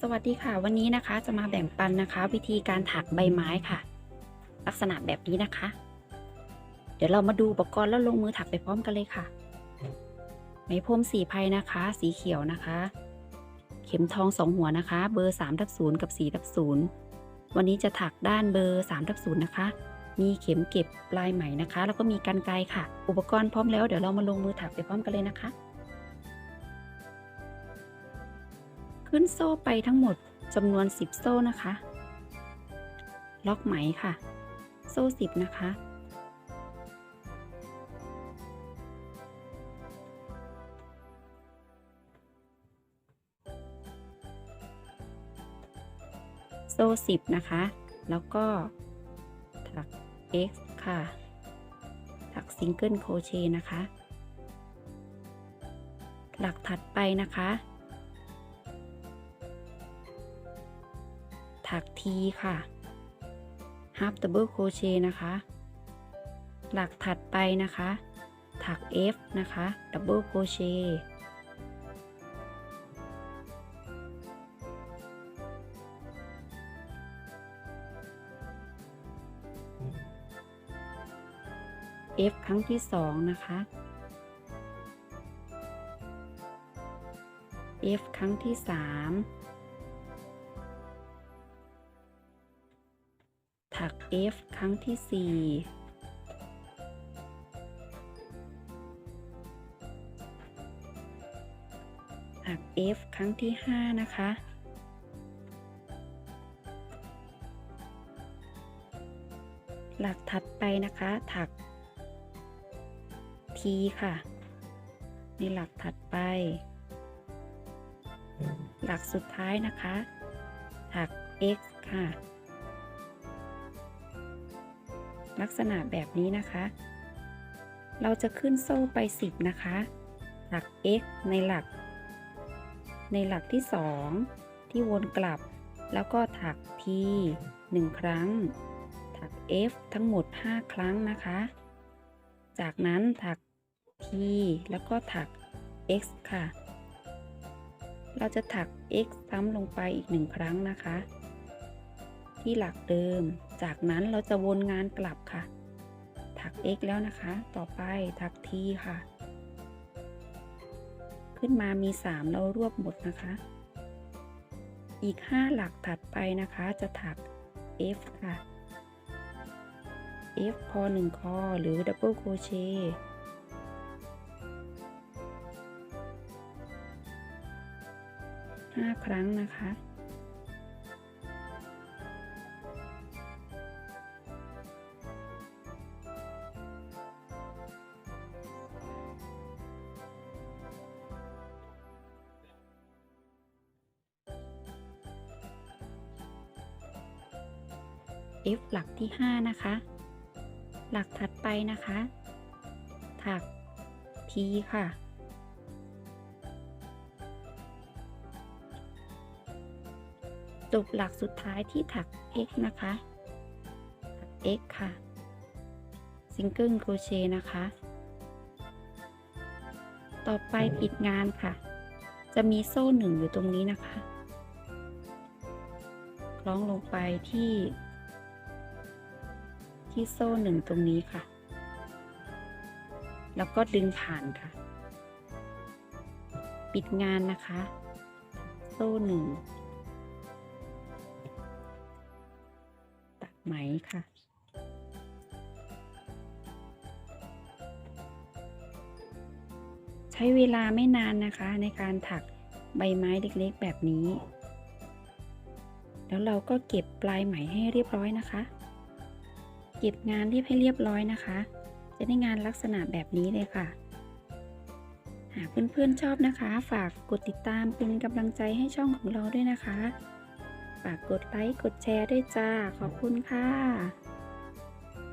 สวัสดีค่ะ วันนี้นะคะจะมาแบ่งปันนะคะ วิธีการถักใบไม้ค่ะ ลักษณะแบบนี้นะคะ เดี๋ยวเรามาดูอุปกรณ์แล้วลงมือถักไปพร้อมกันเลยค่ะ ไหมพรมสีภัยนะคะ สีเขียวนะคะ เข็มทองสองหัวนะคะ เบอร์3ทับ0กับ4ทับ0วันนี้จะถักด้านเบอร์3ทับ0นย์นะคะ มีเข็มเก็บปลายไหมนะคะ แล้วก็มีกันไกรค่ะ อุปกรณ์พร้อมแล้วเดี๋ยวเรามาลงมือถักไปพร้อมกันเลยนะคะ ขึ้นโซ่ไปทั้งหมดจำนวน 10 โซ่นะคะ ล็อกไหมค่ะ โซ่ 10 นะคะ โซ่ 10 นะคะ แล้วก็ ถัก X ค่ะ ถักซิงเกิลโครเชต์นะคะ หลักถัดไปนะคะ ถัก T ค่ะ half double crochet นะคะ หลักถัดไปนะคะ ถัก F นะคะ double crochet เอฟครั้งที่สองนะคะ F ครั้งที่สาม ถัก F ครั้งที่สี่ถัก F ครั้งที่ห้านะคะ หลักถัดไปนะคะ ถัก T ค่ะ ในหลักถัดไป หลักสุดท้ายนะคะ ถัก x ค่ะ ลักษณะแบบนี้นะคะ เราจะขึ้นโซ่ไป 10 นะคะถัก x ในหลัก ในหลักที่ 2 ที่วนกลับ แล้วก็ถัก t 1 ครั้ง ถัก f ทั้งหมด 5 ครั้งนะคะ จากนั้นถัก t แล้วก็ถัก x ค่ะ เราจะถัก x ซ้ำลงไปอีกหนึ่งครั้งนะคะ ที่หลักเดิม จากนั้นเราจะวนงานกลับค่ะ ถัก x แล้วนะคะ ต่อไปถัก t ค่ะ ขึ้นมามี 3 เรารวบหมดนะคะ อีก 5 หลักถัดไปนะคะจะถัก f ค่ะ f พอ1คอหรือ double crochet 5ครั้งนะคะ F หลักที่ 5 นะคะ หลักถัดไปนะคะ ถัก T ค่ะ จบหลักสุดท้ายที่ถัก x นะคะถัก x ค่ะ ซิงเกิลโครเชต์นะคะ ต่อไปปิดงานค่ะ จะมีโซ่หนึ่งอยู่ตรงนี้นะคะ คล้องลงไปที่ ที่โซ่หนึ่งตรงนี้ค่ะ แล้วก็ดึงผ่านค่ะ ปิดงานนะคะ โซ่หนึ่งตัดไหมค่ะใช้เวลาไม่นานนะคะในการถักใบไม้เล็กๆแบบนี้ แล้วเราก็เก็บปลายไหมให้เรียบร้อยนะคะ เก็บงานเรียบให้เรียบร้อยนะคะ จะได้งานลักษณะแบบนี้เลยค่ะ หากเพื่อนๆชอบนะคะ ฝากกดติดตามเป็นกำลังใจให้ช่องของเราด้วยนะคะ ฝากกดไลค์กดแชร์ด้วยจ้า ขอบคุณค่ะ